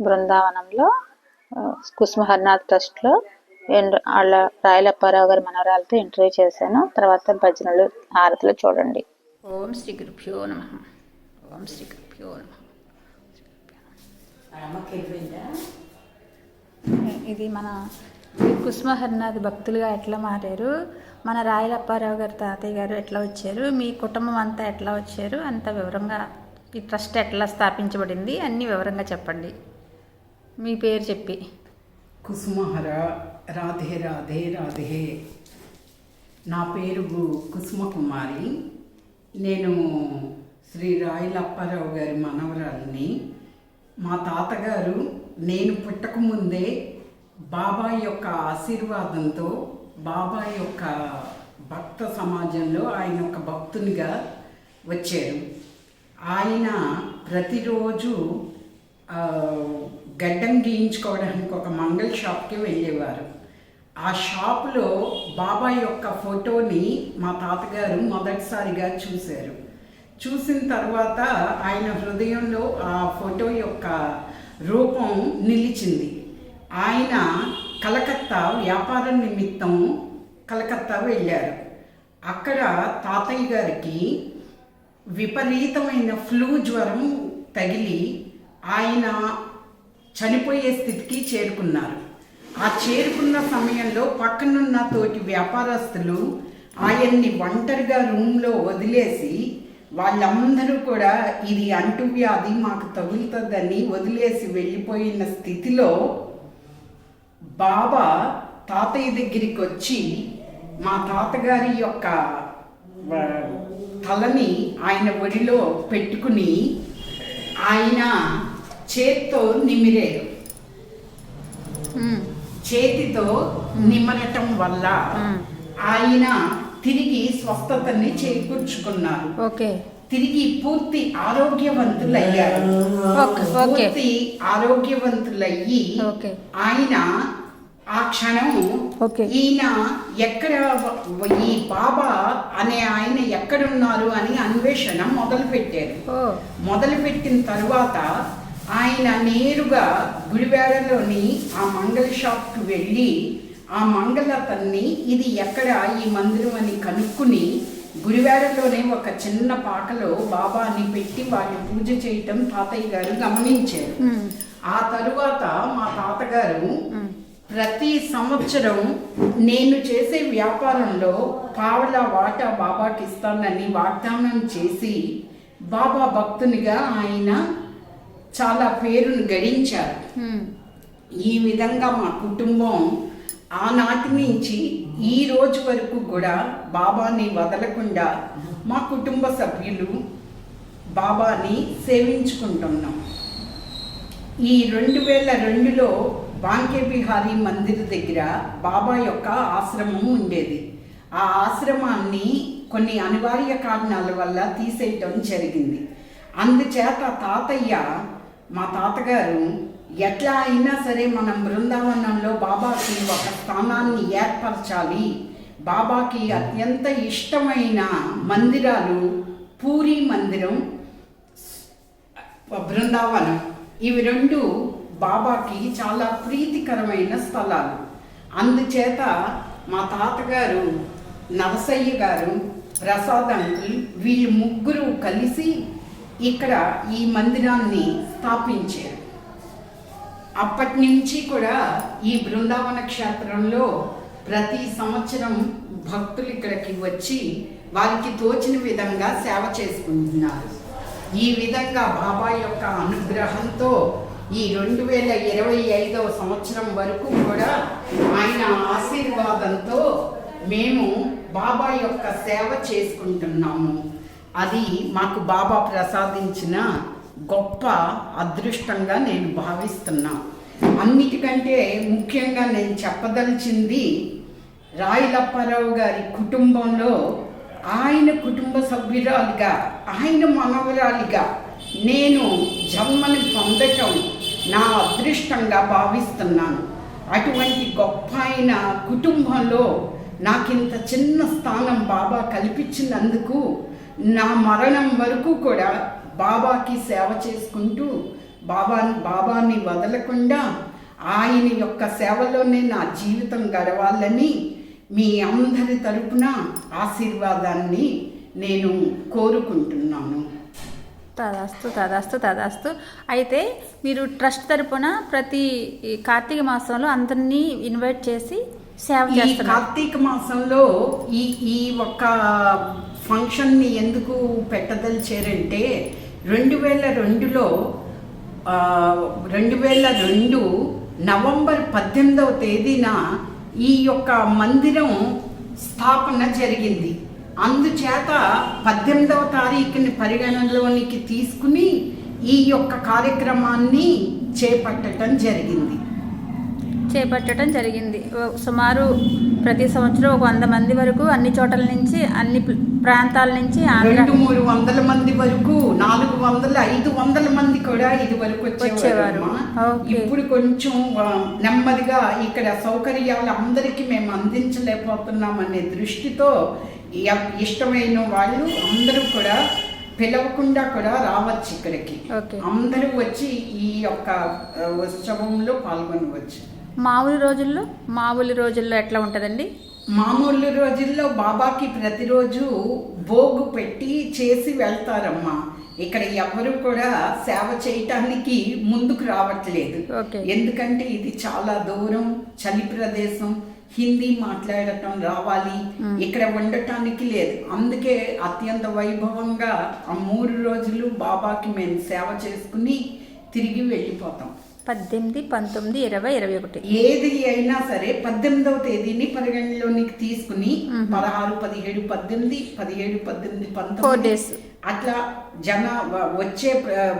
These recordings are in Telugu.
బృందావనంలో ఆ, కుసుమ హరినాథ్ ట్రస్ట్లో ఎండ్- వాళ్ళ రాయలప్పారావు గారి మనవరాలతో ఇంటర్వ్యూ చేశాను. తర్వాత భజనలు హారతులు చూడండి. ఓం శ్రీ గురుభ్యో నమ. ఓం శ్రీ గురుభ్యో నమ. ఇది మన కుసుమ హరినాథ్ భక్తులుగా ఎట్లా మారారు? మన రాయలప్పారావు గారి తాతయ్య గారు ఎట్లా వచ్చారు? మీ కుటుంబం అంతా ఎట్లా వచ్చారు? అంత వివరంగా ఈ ట్రస్ట్ ఎట్లా స్థాపించబడింది? అన్ని వివరంగా చెప్పండి. మీ పేరు చెప్పి. కుసుమహర రాధే రాధే రాధే. నా పేరు కుసుమకుమారి. కుసుమ కుమారి నేను శ్రీ రాయలప్పారావు గారి మనవరాలిని. మా తాతగారు నేను పుట్టకముందే బాబాయ్ యొక్క ఆశీర్వాదంతో బాబాయ్ యొక్క భక్త సమాజంలో ఆయన ఒక భక్తునిగా వచ్చారు. ఆయన ప్రతిరోజు గడ్డం గీయించుకోవడానికి ఒక మంగళ షాప్కి వెళ్ళేవారు. ఆ షాపులో బాబా యొక్క ఫోటోని మా తాతగారు మొదటిసారిగా చూశారు. చూసిన తర్వాత ఆయన హృదయంలో ఆ ఫోటో యొక్క రూపం నిలిచింది. ఆయన కలకత్తా వ్యాపార నిమిత్తం కలకత్తా వెళ్ళారు. అక్కడ తాతయ్య గారికి విపరీతమైన ఫ్లూ జ్వరం తగిలి ఆయన చనిపోయే స్థితికి చేరుకున్నారు. ఆ చేరుకున్న సమయంలో పక్కనున్న తోటి వ్యాపారస్తులు ఆయన్ని ఒంటరిగా రూమ్లో వదిలేసి వాళ్ళందరూ కూడా ఇది అంటువ్యాధి మాకు తగులుతుందని వదిలేసి వెళ్ళిపోయిన స్థితిలో బాబా తాతయ్య దగ్గరికి వచ్చి మా తాతగారి యొక్క తలని ఆయన ఒడిలో పెట్టుకుని ఆయన చేత్తో నిమిరారు చేతితో నిమరటం వల్ల ఆయన తిరిగి స్వస్థతని చేకూర్చుకున్నారు. ఓకే. తిరిగి పూర్తి ఆరోగ్యవంతులయ్యారు. పూర్తి ఆరోగ్యవంతులయ్యి ఆయన ఆ క్షణం. ఈయన ఎక్కడ ఈ బాబా అనే ఆయన ఎక్కడున్నారు అని అన్వేషణ మొదలు పెట్టారు ఓ. మొదలుపెట్టిన తరువాత ఆయన నేరుగా గుడివాడలోని ఆ మంగళ షాప్కి వెళ్ళి ఆ మంగళతన్ని ఇది ఎక్కడ ఈ మందిరం అని కనుక్కుని గుడివాడలోనే ఒక చిన్న పాకలో బాబాని పెట్టి వాటిని పూజ చేయటం తాతయ్య గారు గమనించారు. ఆ తరువాత మా తాతగారు. ప్రతి సంవత్సరం నేను చేసే వ్యాపారంలో పావల వాటా బాబాకి ఇస్తానని వాగ్దానం చేసి బాబా భక్తునిగా ఆయన చాలా పేరును గడించారు. ఈ విధంగా మా కుటుంబం ఆనాటి నుంచి ఈ రోజు వరకు కూడా బాబాని వదలకుండా మా కుటుంబ సభ్యులు బాబాని సేవించుకుంటున్నాం. ఈ రెండు వేల రెండులో బాంకే బిహారీ మందిర్ దగ్గర బాబా యొక్క ఆశ్రమం ఉండేది. ఆ ఆశ్రమాన్ని కొన్ని అనివార్య కారణాల వల్ల తీసేయటం జరిగింది. అందుచేత తాతయ్య మా తాతగారు ఎట్లా అయినా సరే మనం బృందావనంలో బాబాకి ఒక స్థానాన్ని ఏర్పరచాలి. బాబాకి అత్యంత ఇష్టమైన మందిరాలు పూరి మందిరం బృందావనం. ఇవి రెండు బాబాకి చాలా ప్రీతికరమైన స్థలాలు. అందుచేత మా తాతగారు నరసయ్య గారు ప్రసాద్ అంకుల్ వీళ్ళు ముగ్గురు కలిసి ఇక్కడ ఈ మందిరాన్ని స్థాపించారు. అప్పటి నుంచి కూడా ఈ బృందావన క్షేత్రంలో ప్రతి సంవత్సరం భక్తులు ఇక్కడికి వచ్చి వారికి తోచిన విధంగా సేవ చేసుకుంటున్నారు. ఈ విధంగా బాబా యొక్క అనుగ్రహంతో ఈ రెండు వేల ఇరవై ఐదవ సంవత్సరం వరకు కూడా ఆయన ఆశీర్వాదంతో మేము బాబా యొక్క సేవ చేసుకుంటున్నాము. అది మాకు బాబా ప్రసాదించిన గొప్ప అదృష్టంగా నేను భావిస్తున్నా. అన్నిటికంటే ముఖ్యంగా నేను చెప్పదలిచింది రాయలప్పారావు గారి కుటుంబంలో ఆయన కుటుంబ సభ్యురాలిగా ఆయన మనవరాలిగా నేను జన్మని పొందటం నా అదృష్టంగా భావిస్తున్నాను. అటువంటి గొప్ప ఆయన కుటుంబంలో నాకింత చిన్న స్థానం బాబా కల్పించినందుకు నా మరణం వరకు కూడా బాబాకి సేవ చేసుకుంటూ బాబా బాబాని వదలకుండా ఆయన యొక్క సేవలోనే నా జీవితం గడవాలని మీ అందరి తరపున ఆశీర్వాదాన్ని నేను కోరుకుంటున్నాను. తదాస్తు తదాస్తు తదాస్తు. అయితే మీరు ట్రస్ట్ తరపున ప్రతి కార్తీక మాసంలో అందరినీ ఇన్వైట్ చేసి సేవ ఈ చేస్తున్నారు. కార్తీక మాసంలో ఈ ఈ ఒక్క ఫంక్షన్ని ఎందుకు పెట్టదలిచారంటే రెండు వేల రెండులో రెండు వేల రెండు నవంబర్ పద్దెనిమిదవ తేదీన ఈ యొక్క మందిరం స్థాపన జరిగింది. అందుచేత పద్దెనిమిదవ తారీఖుని పరిగణనలోనికి తీసుకుని ఈ యొక్క కార్యక్రమాన్ని చేపట్టడం జరిగింది. చేపట్టడం జరిగింది. సుమారు ప్రతి సంవత్సరం ఒక వంద మంది వరకు అన్ని చోట్ల నుంచి అన్ని ప్ర- ప్రాంతాల నుంచి రెండు మూడు వందల మంది వరకు నాలుగు వందల ఐదు వందల మంది కూడా ఇది వరకు వచ్చేవారు. ఇప్పుడు కొంచెం నెమ్మదిగా ఇక్కడ సౌకర్యాలు అందరికీ మేము అందించలేకపోతున్నాం అనే దృష్టితో ఇష్టమైన వాళ్ళు అందరూ కూడా పిలవకుండా కూడా రావచ్చు ఇక్కడికి. అందరూ వచ్చి ఈ యొక్క ఉత్సవంలో పాల్గొనవచ్చు మామూలు రోజుల్లో మామూలు రోజుల్లో ఎట్లా ఉంటుందండి? మామూలు రోజుల్లో బాబాకి ప్రతిరోజు భోగు పెట్టి చేసి వెళ్తారమ్మా. ఇక్కడ ఎవరు కూడా సేవ చేయటానికి ముందుకు రావట్లేదు. ఎందుకంటే ఇది చాలా దూరం చలి ప్రదేశం హిందీ మాట్లాడటం రావాలి. ఇక్కడ ఉండటానికి లేదు. అందుకే అత్యంత వైభవంగా ఆ మూడు రోజులు బాబాకి మేము సేవ చేసుకుని తిరిగి వెళ్ళిపోతాం. పద్దెనిమిది పంతొమ్మిది ఇరవై ఇరవై ఒకటి. ఏది అయినా సరే పద్దెనిమిదవ తేదీని పరిగణలోనికి తీసుకుని పదహారు పదిహేడు పద్దెనిమిది పదిహేడు పద్దెనిమిది పంతొమ్మిది days. అట్లా జన వచ్చే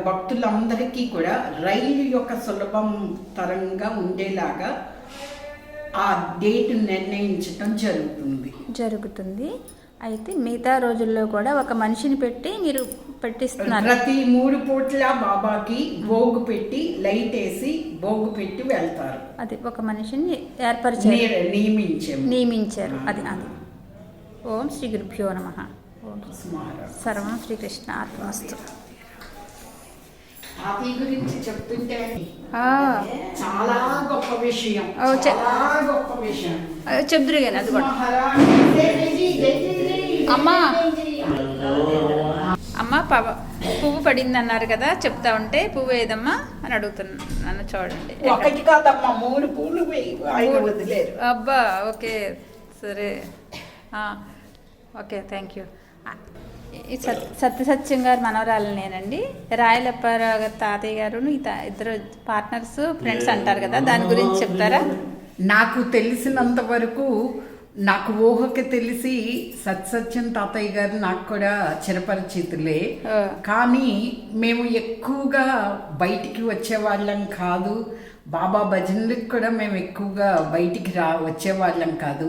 భక్తులందరికీ కూడా రైలు యొక్క సులభం తరంగా ఉండేలాగా ఆ డేట్ నిర్ణయించటం జరుగుతుంది. జరుగుతుంది. అయితే మిగతా రోజుల్లో కూడా ఒక మనిషిని పెట్టి మీరు పెట్టిస్తున్నారు. ప్రతి మూడు పూట్ల బాబాకి భోగు పెట్టి లైట్ వేసి భోగు పెట్టి వెళ్తారు. అది ఒక మనిషిని ఏర్పరిచారు. ని- నియమించాము. నియమించారు. అది అది. ఓం శ్రీ గురుభ్యో నమ. సర్వం శ్రీకృష్ణ ఆత్మస్తు. తాతయ్య గురించి చెప్తుంటే చాలా గొప్ప విషయం. చాలా గొప్ప విషయం. కానీ అది కూడా. అమ్మా. అమ్మ పవ పువ్వు పడింది అన్నారు కదా చెప్తా ఉంటే పువ్వు ఏదమ్మా అని అడుగుతున్నాను చూడండి. ఒకటి కాదమ్మా మూడు పూలు అబ్బా ఓకే సరే. ఆ, ఓకే థ్యాంక్ యూ. ఆ, ఈ సత్ సత్య సత్యం గారు మనవరాలు నేనండి రాయలప్పారావు గారు తాతయ్య గారు ఈ తా- ఇద్దరు పార్ట్నర్స్ ఫ్రెండ్స్ అంటారు కదా దాని గురించి చెప్తారా? నాకు తెలిసినంత వరకు నాకు ఊహకి తెలిసి సత్సత్యం తాతయ్య గారు నాకు కూడా చిరపరిచితులే. కానీ మేము ఎక్కువగా బయటికి వచ్చేవాళ్ళం కాదు. బాబా భజనలకు కూడా మేము ఎక్కువగా బయటికి రా వచ్చేవాళ్ళం కాదు.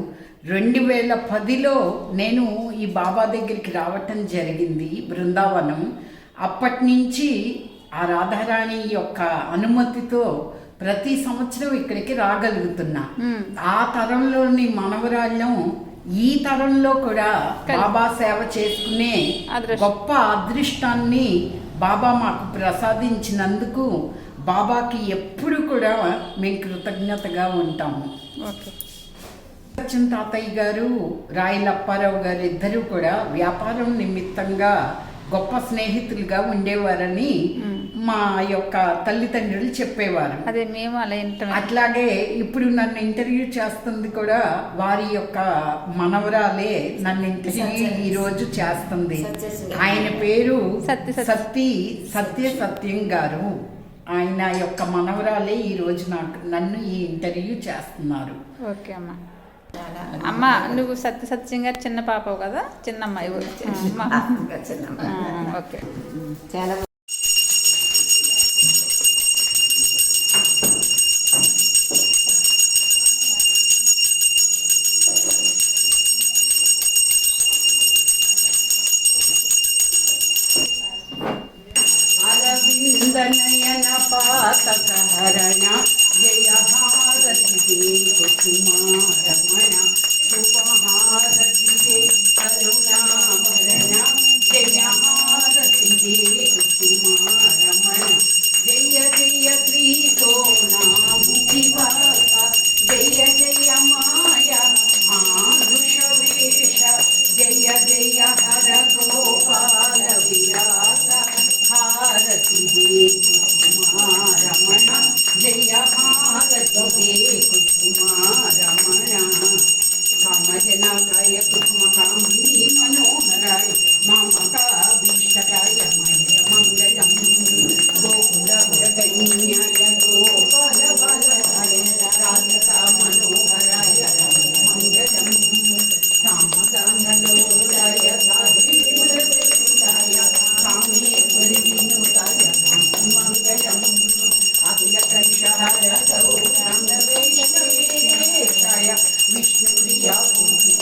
రెండు వేల పదిలో నేను ఈ బాబా దగ్గరికి రావటం జరిగింది బృందావనం. అప్పటి నుంచి ఆ రాధారాణి యొక్క అనుమతితో ప్రతి సంవత్సరం ఇక్కడికి రాగలుగుతున్నా. ఆ తరంలోని మనవరాళ్ళం ఈ తరంలో కూడా బాబా సేవ చేసుకునే. గొప్ప అదృష్టాన్ని బాబా మాకు ప్రసాదించినందుకు బాబాకి ఎప్పుడు కూడా మేము కృతజ్ఞతగా ఉంటాము ఓకే సత్యం తాతయ్య గారు రాయల అప్పారావు గారు ఇద్దరు కూడా వ్యాపారం నిమిత్తంగా గొప్ప స్నేహితులుగా ఉండేవారని మా యొక్క తల్లిదండ్రులు చెప్పేవారు. అదే మేము అలా అట్లాగే ఇప్పుడు నన్ను ఇంటర్వ్యూ చేస్తుంది కూడా వారి యొక్క మనవరాలే నన్ను ఇంటర్వ్యూ ఈ రోజు చేస్తుంది. ఆయన పేరు సత్య సత్య. సత్తి సత్య సత్యం గారు. ఆయన యొక్క మనవరాలే ఈ రోజు నాకు నన్ను ఈ ఇంటర్వ్యూ చేస్తున్నారు. ఓకే అమ్మ. అమ్మ నువ్వు సత్య సత్యం గారు చిన్న పాపవు కదా? చిన్న అమ్మాయి అమ్మ. ఆ, ఓకే. చాలా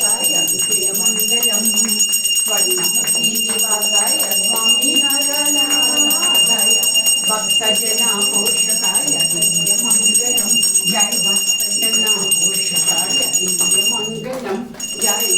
वासायन्त्रियमङ्गलम् स्वर्णमुखीनिवासाय स्वामी नारायणाय भक्तजनाघोषकाय दिव्यमङ्गलम् जय भक्तजनाघोषकाय मंगलम जय